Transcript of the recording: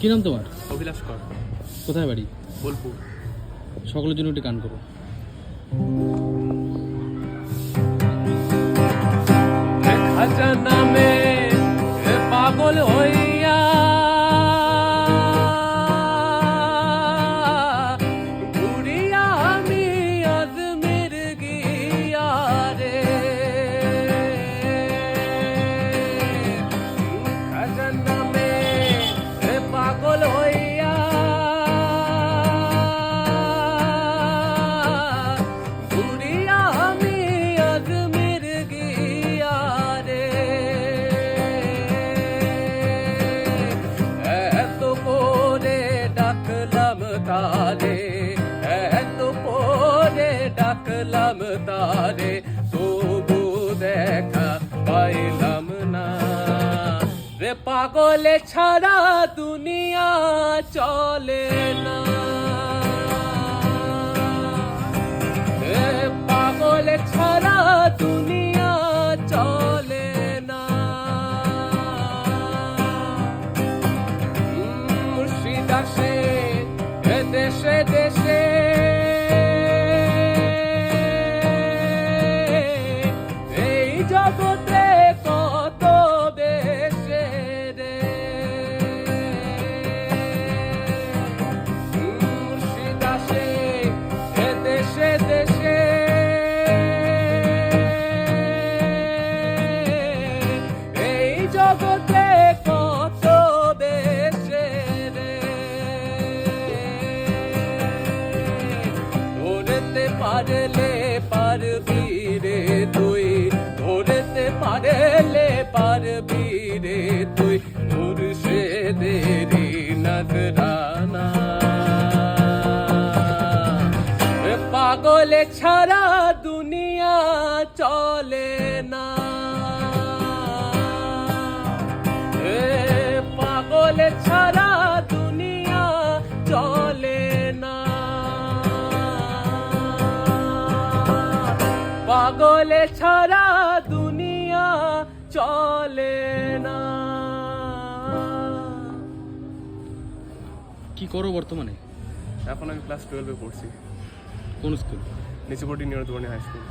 কি নাম তোমার? অভিলাষ কর। কোথায় বাড়ি? বোলপুর। সকলের জন্য একটি গান করো। পাগল হইয়া ঘুরিয়া আমি আজমির গিয়া রে এত করে ডাকলাম তারে এত করে ডাকলাম তারে রে পাগলে ছাড়া দুনিয়া চলে না। পাগল ছাড়া দুনিয়া চলে না। দেশে দেশে পারলে পারবি রে তুই, ধরেতে পারলে পারবি রে তুই মুর্শিদেরি নজরানা। পাগলে ছাড়া দুনিয়া চলে না। পাগলে ছাড়া দুনিয়া চলে না। কি করো বর্তমানে? এখন আমি ক্লাস টুয়েলভে পড়ছি। কোন স্কুল নিচুপটি নিয়ে হাই স্কুল